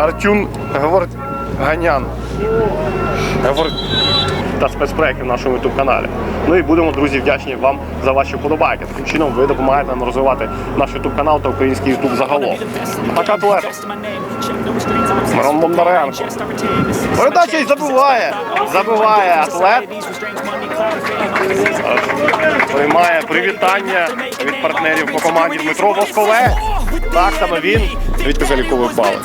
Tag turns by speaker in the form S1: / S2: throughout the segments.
S1: Артюн говорить Ганян. Говорить та спецпроєктів в нашому youtube каналі. Ну і будемо, друзі, вдячні вам за ваші вподобайки. Таким чином ви допомагаєте нам розвивати наш youtube канал та український youtube загалом. Так, атлет. Мирон Бондаренко. Передача й забиває. Забиває атлет. Приймає привітання від партнерів по команді Дмитро Воскове. Так саме він звідки заліковує бали.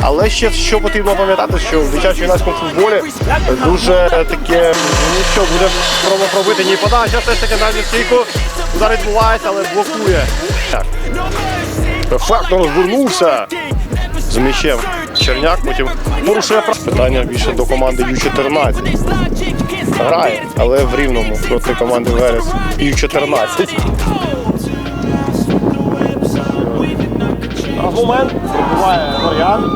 S1: Але ще що потрібно пам'ятати, що в дитячо-юнацькому футболі дуже таке що буде спроба пробити ні подача, все ж таки на стійку. Удар відбувається, але блокує. Ефектно розвернувся з м'ячем Черняк, потім порушує прав. Питання більше до команди Ю-14. Грає, але в рівному проти команди Верес Ю-14. Аргумент пробуває варіант,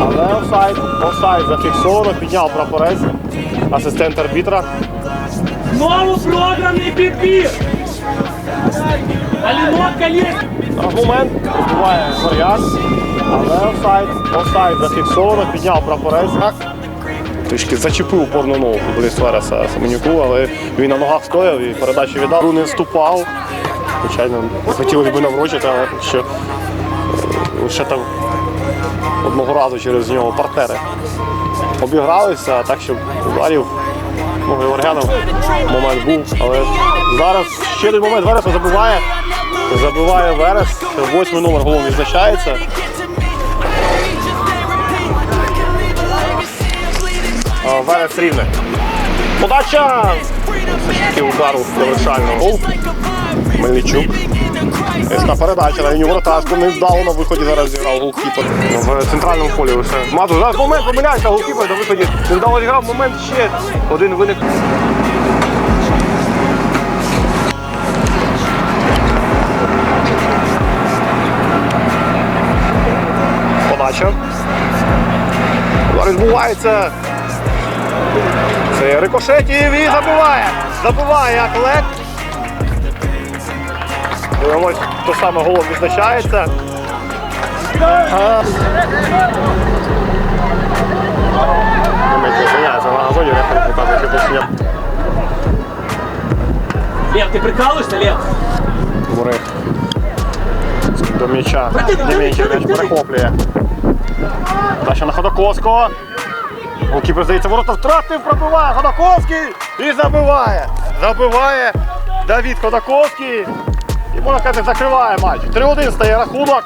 S1: але офсайд. Офсайд зафіксовано, підняв прапорець. Асистент арбітра.
S2: Знову програмний підбір! Алінок Калєс!
S1: Аргумент пробуває варіант, але офсайд. Офсайд зафіксовано, підняв прапорець. Так. Трішки зачепив опорну ногу футболіст Семенюку, але він на ногах стояв і передачу віддав. Не вступав. Звичайно, хотілося б наврочити, але що лише там одного разу через нього партнери обігралися, так що ударів ну, Георгянов момент був. Але зараз ще один момент Вереса забиває. Забиває Верес. Восьмий номер голом відзначається. Верес рівне. Подача! Все ж таки удару. Гол. Мельничук. Ясна передача на лінію воротарську. Не вдало на виході зараз зіграв голкіпер. В центральному полі лише. Мазур, зараз момент помиляється, голкіпер на виході. Не вдало зіграв, момент ще. Один виник. Подача. Удар відбувається. Це рикошетів і забиває. Забиває атлет. Ось то саме голом відзначається.
S2: Лев, ти прикалуєшся, Лев?
S1: Мурих. До м'яча. Демінчик м'яч перехоплює. Дача на Ходаковського. Голкіпер, здається, ворота втратив, пробиває Ходаковський і забиває. Забиває Давід Ходаковський. І можна сказати, закриває матч. 3-1 стає рахунок.